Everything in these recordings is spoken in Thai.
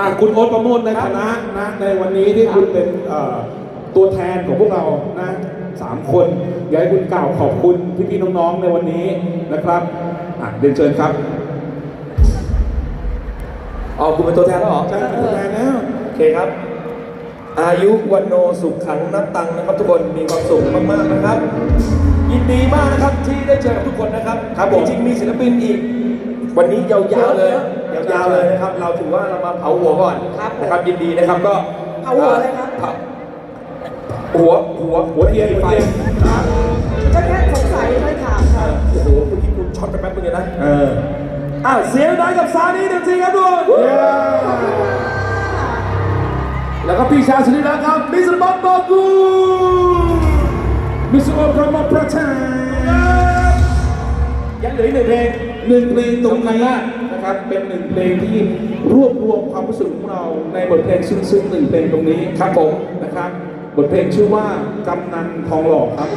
อะคุณโอ๊ตประโมทในฐานะนะในวันนี้ที่คุณเป็นเอ่อตัวแทนของพวกเรานะสามคนอยากให้คุณกล่าวขอบคุณพี่ๆน้องๆในวันนี้นะครับอะเรียนเชิญครับอ๋อคุณเป็นตัวแทนแล้วเหรอใช่เป็นตัวแทนแล้วโอเคครับ อายุวันโนสุขขังนับตังนะครับทุกคนมีความสุขมากๆนะครับ ยินดีมากนะครับที่ได้เจอกับทุกคนนะครับครับผมจริงๆมีศิลปินอีก วันนี้ยาวๆเลยเยอะยาวๆเลยนะครับ เราถือว่าเรามาเผาหัวก่อนครับผมนะครับยินดีนะครับก็เผาหัวอะไรครับเผาหัวหัวหัวเทียนหัวไฟเทียนก็แค่สงสัยไม่ถามครับโอ้โหเมื่อกี้คุณช็อตไปแป๊บนึงเลยนะเอออ้าวเสียงดังกับซานี่หนึ่งทีครับทุกคนเย้แล้วก็พี่ชายสุดที่รักครับมิสเตอร์บ๊อบบอกกูมิสโอพระมาประชายังเหลืออีกหนึ่งเพลง หนึ่งเพลงตรงนี้นะครับ เป็นหนึ่งเพลงที่รวบรวมความรู้สึกของเราในบทเพลงซึ้งๆหนึ่งเพลงตรงนี้ครับผมนะครับ บทเพลงชื่อว่ากำนันทองหล่อครับ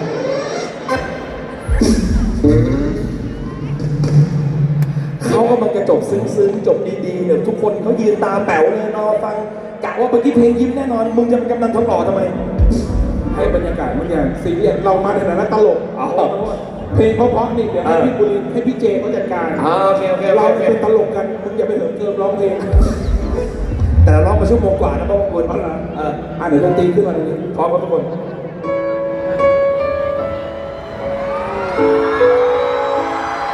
เขากำลังจะจบซึ้งๆจบดีๆเนี่ยทุกคนเขายืนตาแป๋วเลยรอฟังกะว่าเมื่อกี้เพลงยิ้มแน่นอน มึงจะเป็นกำนันทองหล่อทำไมให้บรรยากาศมันอย่างซีเรียสเรามาในฐานะตลกอ๋อ เพลงเพราะๆนี่เดี๋ยวให้เออพี่บุรินทร์ให้พี่เจเขาจัดการอ่าโอเคโอเคโอเราเคเป็นตลกกันมึงอย่าไปเหิมเกิมร้องเพลงแต่เราร้องมาชั่วโมงกว่านะพ่อคุณเอาล่ะเอออะเดี๋ยวดนตรีขึ้นมาตรงนี้พร้อมกันทุกคน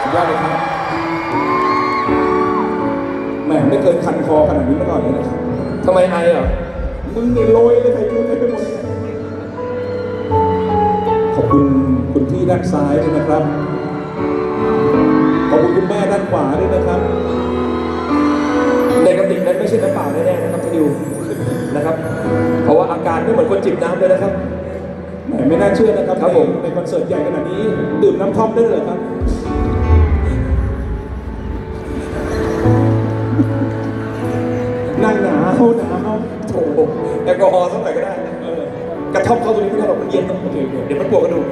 สุดยอดเลยครับแหมไม่เคยคันคอขนาดนี้มาก่อนเลยนะครับทำไมไออะมึงนี่โรยเลยใครรู้ใครไปหมด คุณพี่ด้านซ้ายด้วยนะครับ ขอบคุณคุณแม่ด้านขวาด้วยนะครับในกระติกนั้นไม่ใช่น้ำเปล่าแน่ๆนะครับที่ดิวนะครับ เพราะว่าอาการไม่เหมือนคนจิบน้ำเลยนะครับแหมไม่น่าเชื่อนะครับครับผมในคอนเสิร์ตใหญ่ขนาดนี้ดื่มน้ำท่อมได้เลยเหรอครับ นั่งหนาวหนาวโอ้โหแอลกอฮอล์สักหน่อยก็ได้นะเออกระท่อมเข้าตรงนี้ไม่ได้หรอกมันเย็นนะโอเคโอเคเดี๋ยวมันปวดกระดูก